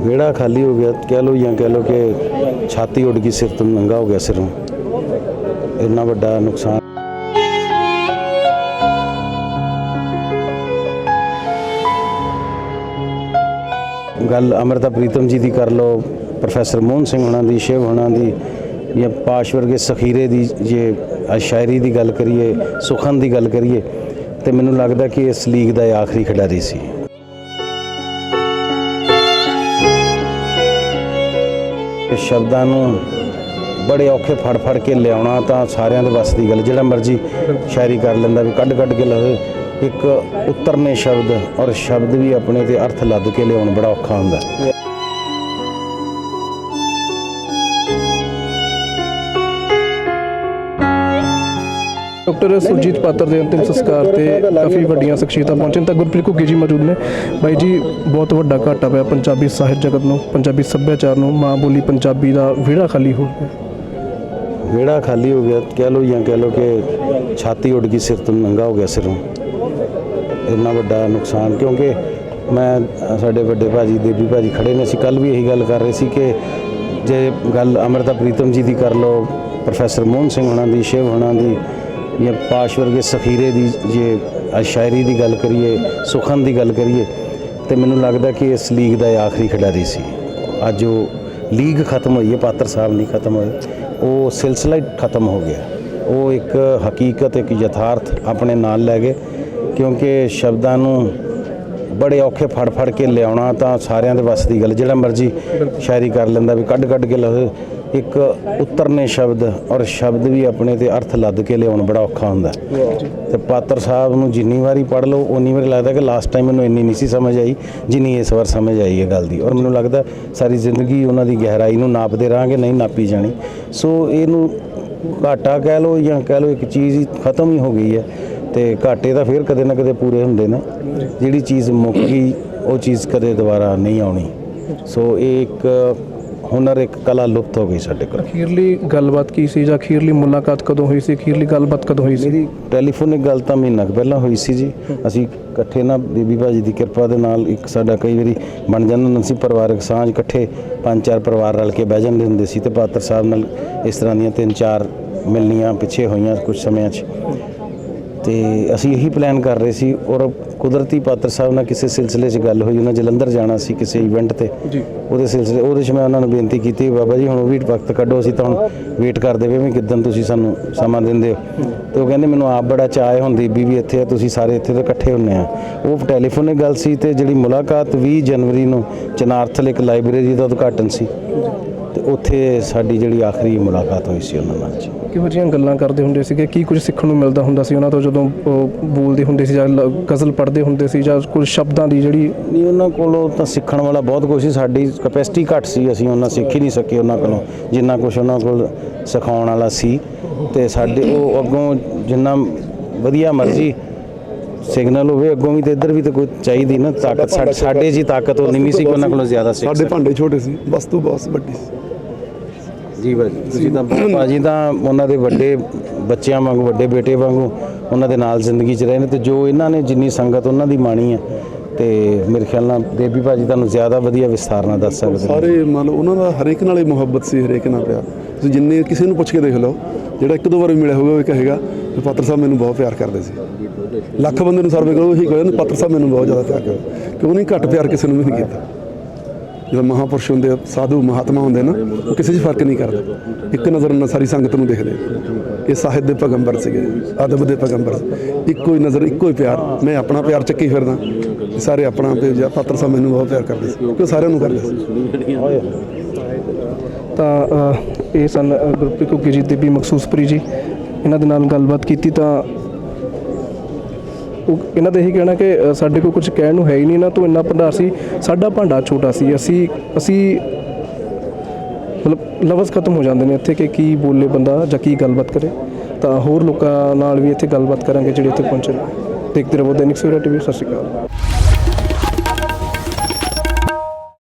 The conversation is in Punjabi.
ਵਿਹੜਾ ਖਾਲੀ ਹੋ ਗਿਆ, ਕਹਿ ਲਓ ਜਾਂ ਕਹਿ ਲਓ ਕਿ ਛਾਤੀ ਉੱਡ ਗਈ, ਸਿਰ ਤੋਂ ਨੰਗਾ ਹੋ ਗਿਆ ਸਿਰੋਂ। ਇੰਨਾ ਵੱਡਾ ਨੁਕਸਾਨ। ਗੱਲ ਅਮਰਤਾ ਪ੍ਰੀਤਮ ਜੀ ਦੀ ਕਰ ਲਓ, ਪ੍ਰੋਫੈਸਰ ਮੋਹਨ ਸਿੰਘ ਹੋਣਾ ਦੀ, ਸ਼ਿਵ ਹੋਣਾ ਦੀ, ਜਾਂ ਪਾਸ਼ ਵਰਗੇ ਸਖੀਰੇ ਦੀ ਜੇ ਸ਼ਾਇਰੀ ਦੀ ਗੱਲ ਕਰੀਏ, ਸੁਖਨ ਦੀ ਗੱਲ ਕਰੀਏ, ਤੇ ਮੈਨੂੰ ਲੱਗਦਾ ਕਿ ਇਸ ਲੀਗ ਦਾ ਇਹ ਆਖਰੀ ਖਿਡਾਰੀ ਸੀ। ਸ਼ਬਦਾਂ ਨੂੰ ਬੜੇ ਔਖੇ ਫੜ ਫੜ ਕੇ ਲਿਆਉਣਾ ਤਾਂ ਸਾਰਿਆਂ ਦੇ ਵੱਸ ਦੀ ਗੱਲ। ਜਿਹੜਾ ਮਰਜ਼ੀ ਸ਼ਾਇਰੀ ਕਰ ਲੈਂਦਾ ਵੀ ਕੱਢ ਕੱਢ ਕੇ ਲਵੇ ਇੱਕ ਉਤਰਨੇ ਸ਼ਬਦ ਔਰ ਸ਼ਬਦ ਵੀ ਆਪਣੇ ਤੇ ਅਰਥ ਲੱਦ ਕੇ ਲਿਆਉਣ ਬੜਾ ਔਖਾ ਹੁੰਦਾ। ਡਾਕਟਰ ਸੁਰਜੀਤ ਪਾਤਰ ਦੇ ਅੰਤਿਮ ਸੰਸਕਾਰ ਤੇ ਕਾਫੀ ਵੱਡੀਆਂ ਸ਼ਖਸੀਅਤਾਂ ਪਹੁੰਚਣ ਤਾਂ ਗੁਰਪ੍ਰੀਤ ਘੁੱਗੀ ਜੀ ਮੌਜੂਦ ਨੇ। ਬਾਈ ਜੀ, ਬਹੁਤ ਵੱਡਾ ਘਾਟਾ ਪਿਆ ਪੰਜਾਬੀ ਸਾਹਿਤ ਜਗਤ ਨੂੰ, ਪੰਜਾਬੀ ਸੱਭਿਆਚਾਰ ਨੂੰ। ਮਾਂ ਬੋਲੀ ਪੰਜਾਬੀ ਦਾ ਵਿਹੜਾ ਖਾਲੀ ਹੋ ਗਿਆ। ਵਿਹੜਾ ਖਾਲੀ ਹੋ ਗਿਆ। ਕਹਿ ਲਓ ਜਾਂ ਕਹਿ ਲਓ ਕਿ ਛਾਤੀ ਉੱਡ ਗਈ, ਸਿਰ ਤੋਂ ਨੰਗਾ ਹੋ ਗਿਆ ਸਿਰੋਂ। ਇੰਨਾ ਵੱਡਾ ਨੁਕਸਾਨ, ਕਿਉਂਕਿ ਮੈਂ, ਸਾਡੇ ਵੱਡੇ ਭਾਜੀ, ਦੇਵੀ ਭਾਜੀ ਖੜੇ ਨੇ। ਅਸੀਂ ਕੱਲ ਵੀ ਇਹੀ ਗੱਲ ਕਰ ਰਹੇ ਸੀ ਕਿ ਜੇ ਗੱਲ ਅਮਰਤਾ ਪ੍ਰੀਤਮ ਜੀ ਦੀ ਕਰ ਲਓ, ਪ੍ਰੋਫੈਸਰ ਮੋਹਨ ਸਿੰਘ ਹੋਣਾ ਦੀ, ਸ਼ਿਵ ਹੋਣਾ ਦੀ ਜਾਂ ਪਾਸ਼ ਵਰਗੇ ਸਫੀਰੇ ਦੀ ਜੇ ਸ਼ਾਇਰੀ ਦੀ ਗੱਲ ਕਰੀਏ, ਸੁਖਨ ਦੀ ਗੱਲ ਕਰੀਏ, ਤੇ ਮੈਨੂੰ ਲੱਗਦਾ ਕਿ ਇਸ ਲੀਗ ਦਾ ਇਹ ਆਖਰੀ ਖਿਡਾਰੀ ਸੀ। ਅੱਜ ਉਹ ਲੀਗ ਖਤਮ ਹੋਈ ਹੈ, ਪਾਤਰ ਸਾਹਿਬ ਨਹੀਂ ਖਤਮ ਹੋਏ। ਉਹ ਸਿਲਸਿਲਾ ਹੀ ਖਤਮ ਹੋ ਗਿਆ। ਉਹ ਇੱਕ ਹਕੀਕਤ, ਇੱਕ ਯਥਾਰਥ ਆਪਣੇ ਨਾਲ ਲੈ ਗਏ, ਕਿਉਂਕਿ ਸ਼ਬਦਾਂ ਨੂੰ ਬੜੇ ਔਖੇ ਫੜ ਫੜ ਕੇ ਲਿਆਉਣਾ ਤਾਂ ਸਾਰਿਆਂ ਦੇ ਵੱਸ ਦੀ ਗੱਲ। ਜਿਹੜਾ ਮਰਜ਼ੀ ਸ਼ਾਇਰੀ ਕਰ ਲੈਂਦਾ ਵੀ ਕੱਢ ਕੱਢ ਕੇ ਲਵੇ ਇੱਕ ਉਤਰਨੇ ਸ਼ਬਦ ਔਰ ਸ਼ਬਦ ਵੀ ਆਪਣੇ ਤੇ ਅਰਥ ਲੱਦ ਕੇ ਲਿਆਉਣ ਬੜਾ ਔਖਾ ਹੁੰਦਾ। ਤੇ ਪਾਤਰ ਸਾਹਿਬ ਨੂੰ ਜਿੰਨੀ ਵਾਰੀ ਪੜ੍ਹ ਲਓ ਉਨੀ ਵਾਰੀ ਲੱਗਦਾ ਕਿ ਲਾਸਟ ਟਾਈਮ ਮੈਨੂੰ ਇੰਨੀ ਨਹੀਂ ਸੀ ਸਮਝ ਆਈ ਜਿੰਨੀ ਇਸ ਵਾਰ ਸਮਝ ਆਈ ਹੈ ਗੱਲ ਦੀ। ਔਰ ਮੈਨੂੰ ਲੱਗਦਾ ਸਾਰੀ ਜ਼ਿੰਦਗੀ ਉਹਨਾਂ ਦੀ ਗਹਿਰਾਈ ਨੂੰ ਨਾਪਦੇ ਰਹਾਂਗੇ ਨਹੀਂ ਨਾਪੀ ਜਾਣੀ। ਸੋ ਇਹਨੂੰ ਘਾਟਾ ਕਹਿ ਲਓ ਜਾਂ ਕਹਿ ਲਓ ਇੱਕ ਚੀਜ਼ ਹੀ ਖਤਮ ਹੀ ਹੋ ਗਈ ਹੈ। ਤੇ ਘਾਟੇ ਤਾਂ ਫਿਰ ਕਦੇ ਨਾ ਕਦੇ ਪੂਰੇ ਹੁੰਦੇ ਨੇ। ਜਿਹੜੀ ਚੀਜ਼ ਮੁੱਕ ਗਈ ਉਹ ਚੀਜ਼ ਕਦੇ ਦੁਬਾਰਾ ਨਹੀਂ ਆਉਣੀ। ਸੋ ਇਹ ਇੱਕ ਹੁਨਰ ਇੱਕ ਕਲਾ ਲੁਪਤ ਹੋ ਗਈ ਸਾਡੇ ਕੋਲ। ਅਖੀਰਲੀ ਗੱਲਬਾਤ ਕੀ ਸੀ ਜਾਂ ਅਖੀਰਲੀ ਮੁਲਾਕਾਤ ਕਦੋਂ ਹੋਈ ਸੀ? ਅਖੀਰਲੀ ਗੱਲਬਾਤ ਕਦੋਂ ਹੋਈ ਸੀ? ਮੇਰੀ ਟੈਲੀਫੋਨਿਕ ਗੱਲ ਤਾਂ ਮਹੀਨਾ ਪਹਿਲਾਂ ਹੋਈ ਸੀ ਜੀ। ਅਸੀਂ ਇਕੱਠੇ ਨਾ ਬੀਬੀ ਭਾਜੀ ਦੀ ਕਿਰਪਾ ਦੇ ਨਾਲ ਇੱਕ ਸਾਡਾ ਕਈ ਵਾਰੀ ਬਣ ਜਾਂਦਾ ਸੀ ਪਰਿਵਾਰਕ ਸਾਂਝ। ਇਕੱਠੇ ਪੰਜ ਚਾਰ ਪਰਿਵਾਰ ਰਲ ਕੇ ਬਹਿ ਜਾਂਦੇ ਹੁੰਦੇ ਸੀ ਤੇ ਪਾਤਰ ਸਾਹਿਬ ਨਾਲ ਇਸ ਤਰ੍ਹਾਂ ਦੀਆਂ ਤਿੰਨ ਚਾਰ ਮਿਲਣੀਆਂ ਪਿੱਛੇ ਹੋਈਆਂ ਕੁਝ ਸਮਿਆਂ 'ਚ। ਤੇ ਅਸੀਂ ਇਹੀ ਪਲਾਨ ਕਰ ਰਹੇ ਸੀ ਔਰ ਕੁਦਰਤੀ ਪਾਤਰ ਸਾਹਿਬ ਨਾਲ ਕਿਸੇ ਸਿਲਸਿਲੇ 'ਚ ਗੱਲ ਹੋਈ ਉਹਨਾਂ ਜਲੰਧਰ ਜਾਣਾ ਸੀ ਕਿਸੇ ਇਵੈਂਟ ਤੇ। ਜੀ। ਉਹਦੇ ਸਿਲਸਿਲੇ ਉਹਦੇ 'ਚ ਮੈਂ ਉਹਨਾਂ ਨੂੰ ਬੇਨਤੀ ਕੀਤੀ ਵੀ ਬਾਬਾ ਜੀ ਹੁਣ ਉਹ ਵੀ ਵਕਤ ਕੱਢੋ ਅਸੀਂ ਤਾਂ ਹੁਣ ਵੇਟ ਕਰਦੇ ਪਏ ਵੀ ਕਿਦਾਂ ਤੁਸੀਂ ਸਾਨੂੰ ਸਮਾਂ ਦਿੰਦੇ ਹੋ। ਤੇ ਉਹ ਕਹਿੰਦੇ ਮੈਨੂੰ ਆਪ ਬੜਾ ਚਾਅ ਹੁੰਦੀ ਵੀ ਵੀ ਇੱਥੇ ਆ ਤੁਸੀਂ ਸਾਰੇ ਇੱਥੇ ਤੇ ਇਕੱਠੇ ਹੁੰਨੇ ਆ। ਉਹ ਟੈਲੀਫੋਨਿਕ ਗੱਲ ਸੀ ਤੇ ਜਿਹੜੀ ਮੁਲਾਕਾਤ 20 ਜਨਵਰੀ ਨੂੰ ਚਨਾਰਥਲ ਇੱਕ ਲਾਇਬ੍ਰੇਰੀ ਦਾ ਉਦਘਾਟਨ ਸੀ। ਤੇ ਉੱਥੇ ਸਾਡੀ ਜਿਹੜੀ ਆਖਰੀ ਮੁਲਾਕਾਤ ਹੋਈ ਸੀ ਉਹਨਾਂ ਨਾਲ ਜੀ। ਕਿਹੋ ਜਿਹੀਆਂ ਗੱਲਾਂ ਕਰਦੇ ਹੁੰਦੇ ਸੀਗੇ? ਕੀ ਕੁਝ ਸਿੱਖਣ ਨੂੰ ਮਿਲਦਾ ਹੁੰਦਾ ਸੀ ਉਹਨਾਂ ਤੋਂ ਜਦੋਂ ਬੋਲਦੇ ਹੁੰਦੇ ਸੀ ਜਾਂ ਗਜ਼ਲ ਪੜ੍ਹਦੇ ਹੁੰਦੇ ਸੀ ਜਾਂ ਕੁਝ ਸ਼ਬਦਾਂ ਦੀ ਜਿਹੜੀ ਨਹੀਂ ਉਹਨਾਂ ਕੋਲੋਂ ਤਾਂ ਸਿੱਖਣ ਵਾਲਾ ਬਹੁਤ ਕੁਝ ਸੀ। ਸਾਡੀ ਕਪੈਸਿਟੀ ਘੱਟ ਸੀ। ਅਸੀਂ ਉਹਨਾਂ ਸਿੱਖ ਹੀ ਨਹੀਂ ਸਕੇ ਉਹਨਾਂ ਕੋਲੋਂ। ਜਿੰਨਾ ਕੁਝ ਉਹਨਾਂ ਕੋਲ ਸਿਖਾਉਣ ਵਾਲਾ ਸੀ। ਤੇ ਸਾਡੇ ਉਹ ਅੱਗੋਂ ਜਿੰਨਾ ਵਧੀਆ ਮਰਜ਼ੀ ਸਿਗਨਲ ਹੋਵੇ ਅੱਗੋਂ ਵੀ ਤੇ ਇੱਧਰ ਵੀ ਤੇ ਕੋਈ ਚਾਹੀਦੀ ਨਾ ਤਾਕਤ। ਸਾਡੇ- ਜੀ ਤਾਕਤ ਉਹ ਨਹੀਂ ਸੀ ਉਹਨਾਂ ਕੋਲੋਂ ਜ਼ਿਆਦਾ ਸਿੱਖ ਸਾਡੇ ਭਾਂਡੇ ਛੋਟੇ ਸੀ ਵਸਤੂ ਬਹੁਤ ਵੱਡੀ ਸੀ। ਜੀ ਭਾਜੀ ਤੁਸੀਂ ਤਾਂ ਭਾਜੀ ਤਾਂ ਉਹਨਾਂ ਦੇ ਵੱਡੇ ਬੱਚਿਆਂ ਵਾਂਗੂ ਵੱਡੇ ਬੇਟੇ ਵਾਂਗੂ ਉਹਨਾਂ ਦੇ ਨਾਲ ਜ਼ਿੰਦਗੀ 'ਚ ਰਹੇ ਨੇ ਤੇ ਜੋ ਇਹਨਾਂ ਨੇ ਜਿੰਨੀ ਸੰਗਤ ਉਹਨਾਂ ਦੀ ਮਾਣੀ ਹੈ ਤੇ ਮੇਰੇ ਖਿਆਲ ਨਾਲ ਦੇਵੀ ਭਾਜੀ ਤੁਹਾਨੂੰ ਜ਼ਿਆਦਾ ਵਧੀਆ ਵਿਸਥਾਰ ਨਾਲ ਦੱਸ ਸਕਦੇ ਸਾਰੇ ਮੰਨ ਲਓ ਉਹਨਾਂ ਦਾ ਹਰੇਕ ਨਾਲ ਹੀ ਮੁਹੱਬਤ ਸੀ ਹਰੇਕ ਨਾਲ ਪਿਆਰ। ਤੁਸੀਂ ਜਿੰਨੇ ਕਿਸੇ ਨੂੰ ਪੁੱਛ ਕੇ ਦੇਖ ਲਓ ਜਿਹੜਾ ਇੱਕ ਦੋ ਵਾਰ ਮਿਲਿਆ ਹੋਊਗਾ ਉਹ ਕਹੇਗਾ ਕਿ ਪਾਤਰ ਸਾਹਿਬ ਮੈਨੂੰ ਬਹੁਤ ਪਿਆਰ ਕਰਦੇ ਸੀ। ਲੱਖ ਬੰਦੇ ਨੂੰ ਸਰਵੇ ਕਰੋ ਉਹੀ ਕਹਿੰਦੇ ਪਾਤਰ ਸਾਹਿਬ ਮੈਨੂੰ ਬਹੁਤ ਜ਼ਿਆਦਾ ਪਿਆਰ ਕਰਦੇ ਕਿ ਉਹਨੇ ਘੱਟ ਪਿਆਰ ਕਿਸੇ ਨੂੰ ਵੀ ਨਹੀਂ ਕੀਤਾ। ਜਦੋਂ ਮਹਾਪੁਰਸ਼ ਹੁੰਦੇ ਸਾਧੂ ਮਹਾਤਮਾ ਹੁੰਦੇ ਨਾ ਉਹ ਕਿਸੇ 'ਚ ਫ਼ਰਕ ਨਹੀਂ ਕਰਦੇ। ਇੱਕ ਨਜ਼ਰ ਨਾਲ ਸਾਰੀ ਸੰਗਤ ਨੂੰ ਦੇਖਦੇ ਇਹ ਸਾਹਿਤ ਦੇ ਪੈਗੰਬਰ ਸੀਗੇ ਅਦਬ ਦੇ ਪੈਗੰਬਰ ਇੱਕੋ ਹੀ ਨਜ਼ਰ ਇੱਕੋ ਹੀ ਪਿਆਰ। ਮੈਂ ਆਪਣਾ ਪਿਆਰ ਚੱਕੀ ਫਿਰਦਾ। ਸਾਰੇ ਆਪਣਾ ਤੇ ਪਾਤਰ ਸਾਹਿਬ ਮੈਨੂੰ ਬਹੁਤ ਪਿਆਰ ਕਰਦੇ ਸੀ। ਕਿਉਂਕਿ ਉਹ ਸਾਰਿਆਂ ਨੂੰ ਕਰਦੇ ਸੀ। ਤਾਂ ਇਹ ਸਨ ਅ, ਗੁਰਪ੍ਰੀਤ ਘੁੱਗੀ ਜੀ ਦੇਬੀ ਮਖਸੂਸਪੁਰੀ ਜੀ। ਇਹਨਾਂ ਦੇ ਨਾਲ ਗੱਲਬਾਤ ਕੀਤੀ ਤਾਂ ਉਹ ਇਹਨਾਂ ਦਾ ਇਹੀ ਕਹਿਣਾ ਕਿ ਸਾਡੇ ਕੋਲ ਕੁਝ ਕਹਿਣ ਨੂੰ ਹੈ ਹੀ ਨਹੀਂ ਇਹਨਾਂ ਤੋਂ ਇੰਨਾ ਭੰਡਾਰ ਸੀ, ਸਾਡਾ ਭਾਂਡਾ ਛੋਟਾ ਸੀ, ਅਸੀਂ ਅਸੀਂ ਮਤਲਬ ਲਫ਼ਜ਼ ਖਤਮ ਹੋ ਜਾਂਦੇ ਨੇ ਇੱਥੇ ਕਿ ਕੀ ਬੋਲੇ ਬੰਦਾ ਜਾਂ ਕੀ ਗੱਲਬਾਤ ਕਰੇ। ਤਾਂ ਹੋਰ ਲੋਕਾਂ ਨਾਲ ਵੀ ਇੱਥੇ ਗੱਲਬਾਤ ਕਰਾਂਗੇ ਜਿਹੜੇ ਇੱਥੇ ਪਹੁੰਚੇ ਨੇ। ਦੇਖਦੇ ਰਹੋ ਦੈਨਿਕ ਸਵੇਰਾ ਟੀਵੀ, ਸਤਿ ਸ਼੍ਰੀ ਅਕਾਲ।